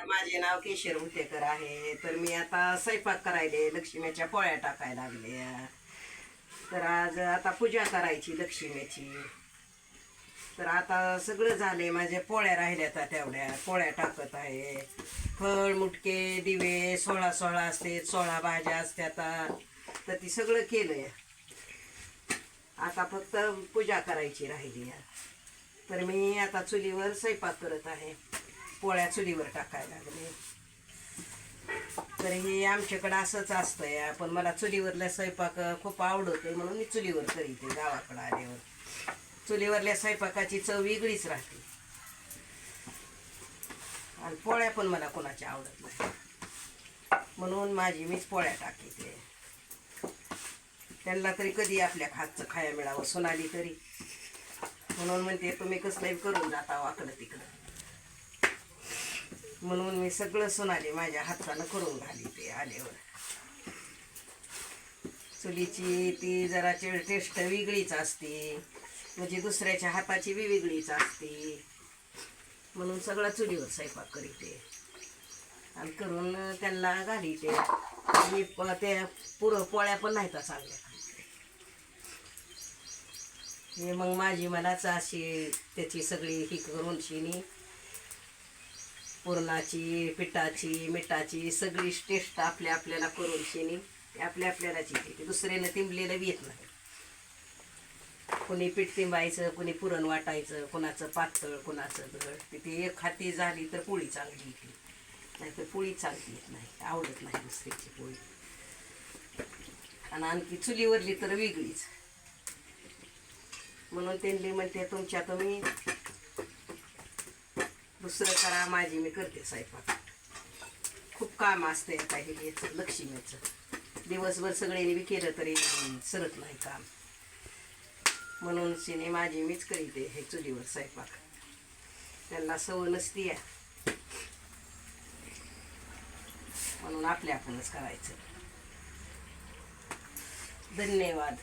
नमस्कार माझे नाव केशर उतेकर आहे. तर मी आता स्वयंपाक करायले लक्ष्मीच्या पोळ्या टाकायला लागल्या. तर आज आता पूजा करायची लक्ष्मीची. तर आता सगळं झाले माझ्या पोळ्या राहिल्या आता तेवढ्या. पोळ्या टाकत आहे. फळ मुटके दिवे सोळा सोळा असते सोळा भाज्या असत्या तर ती सगळं केलंय. आता फक्त पूजा करायची राहिली तर मी आता चुलीवर स्वयंपाक करत आहे. पोळ्या चुलीवर टाकायला लागले. तर हे आमच्याकडं असंच असतं या पण मला चुलीवरल्या स्वयंपाक खूप आवडतोय म्हणून मी चुलीवर करीते गावाकडं आल्यावर. चुलीवरल्या स्वयंपाकाची चव वेगळीच राहते. आणि पोळ्या पण मला कोणाच्या आवडत नाही. म्हणून माझी मीच पोळ्या टाकीते. त्यांना तरी कधी आपल्या हातचं खाया मिळावं सोनाली तरी. म्हणून म्हणते तुम्ही कसलंही करून जाता वाकडं तिकडं. म्हणून मी सगळं सोनाली माझ्या हातानं करून घाली ते आल्यावर. चुलीची ती जरा टेस्ट वेगळीच असते. म्हणजे दुसऱ्याच्या हाताची बी वेगळीच असते. म्हणून सगळा चुलीवर स्वयंपाक करीते. आणि करून त्यांना घालीते. मी त्या पुरं पोळ्या पण नाहीत चांगल्या. हे मग माझी मलाच अशी त्याची सगळी ही करून शिनी. पुरणाची पिठाची मिठाची सगळी टेस्ट आपल्या आपल्याला करून शेणी ते आपल्या आपल्यालाच येते. ते दुसऱ्यानं तिंबलेलं येत नाही. कोणी पीठ तिंबायचं कोणी पुरण वाटायचं कोणाचं पातळ कोणाचं दळ तिथे एक हाती झाली तर पोळी चांगली येते. नाही तर पोळी चांगली येत नाही. आवडत नाही दुसऱ्याची पोळी. आणि आणखी चुलीवरली तर वेगळीच. म्हणून त्यांनी म्हणते तुमच्या तुम्ही दुसरं करा माझी मी करते स्वयंपाक. खूप काम असते आता हे याचं लक्ष्मीचं. दिवसभर सगळ्यांनी बी केलं तरी सरत नाही काम. म्हणून सिने माझी मीच करीते हे चुलीवर स्वयंपाक. त्यांना सवय नसती या. म्हणून आपल्या आपणच करायचं. धन्यवाद.